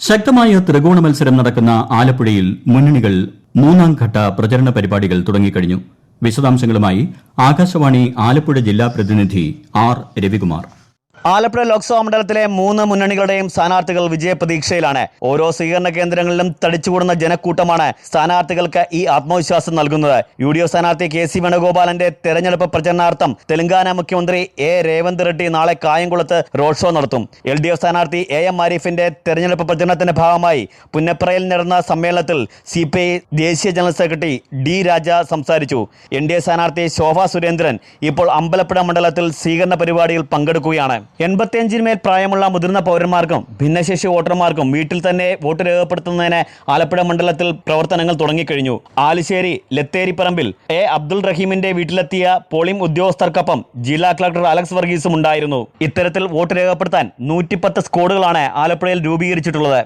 ശക്തമായ ത്രികോണ മത്സരം നടക്കുന്ന ആലപ്പുഴയിൽ മുന്നണികൾ മൂന്നാം ഘട്ട പ്രചരണ പരിപാടികൾ തുടങ്ങിക്കഴിഞ്ഞു. വിശദാംശങ്ങളുമായി ആകാശവാണി ആലപ്പുഴ ജില്ലാ പ്രതിനിധി ആർ രവികുമാർ. ആലപ്പുഴ ലോക്സഭാ മണ്ഡലത്തിലെ മൂന്ന് മുന്നണികളുടെയും സ്ഥാനാർത്ഥികൾ വിജയപ്രതീക്ഷയിലാണ്. ഓരോ സ്വീകരണ കേന്ദ്രങ്ങളിലും തടിച്ചുകൂടുന്ന ജനക്കൂട്ടമാണ് സ്ഥാനാർത്ഥികൾക്ക് ഈ ആത്മവിശ്വാസം നൽകുന്നത്. യു ഡി എഫ് സ്ഥാനാർത്ഥി കെ സി വേണുഗോപാലന്റെ തെരഞ്ഞെടുപ്പ് പ്രചരണാർത്ഥം തെലങ്കാന മുഖ്യമന്ത്രി എ രേവന്ത് റെഡ്ഡി നാളെ കായംകുളത്ത് റോഡ് ഷോ നടത്തും. എൽ ഡി എഫ് സ്ഥാനാർത്ഥി എ എം ആരിഫിന്റെ തെരഞ്ഞെടുപ്പ് പ്രചരണത്തിന്റെ ഭാഗമായി പുന്നപ്രയിൽ നടന്ന സമ്മേളനത്തിൽ സി പി ഐ ദേശീയ ജനറൽ സെക്രട്ടറി ഡി രാജ സംസാരിച്ചു. എൻ ഡി എ സ്ഥാനാർത്ഥി ശോഭ സുരേന്ദ്രൻ ഇപ്പോൾ അമ്പലപ്പുഴ മണ്ഡലത്തിൽ സ്വീകരണ പരിപാടിയിൽ പങ്കെടുക്കുകയാണ്. എൺപത്തിയഞ്ചിന് മേൽ പ്രായമുള്ള മുതിർന്ന പൗരന്മാർക്കും ഭിന്നശേഷി വോട്ടർമാർക്കും വീട്ടിൽ തന്നെ വോട്ട് രേഖപ്പെടുത്തുന്നതിന് ആലപ്പുഴ മണ്ഡലത്തിൽ പ്രവർത്തനങ്ങൾ തുടങ്ങിക്കഴിഞ്ഞു. ആലിശ്ശേരി ലത്തേരിപ്പറമ്പിൽ എ. അബ്ദുൾ റഹീമിന്റെ വീട്ടിലെത്തിയ പോളിംഗ് ഉദ്യോഗസ്ഥർക്കൊപ്പം ജില്ലാ കളക്ടർ അലക്സ് വർഗീസും ഉണ്ടായിരുന്നു. ഇത്തരത്തിൽ വോട്ട് രേഖപ്പെടുത്താൻ നൂറ്റിപ്പത്ത് സ്ക്വാഡുകളാണ് ആലപ്പുഴയിൽ രൂപീകരിച്ചിട്ടുള്ളത്.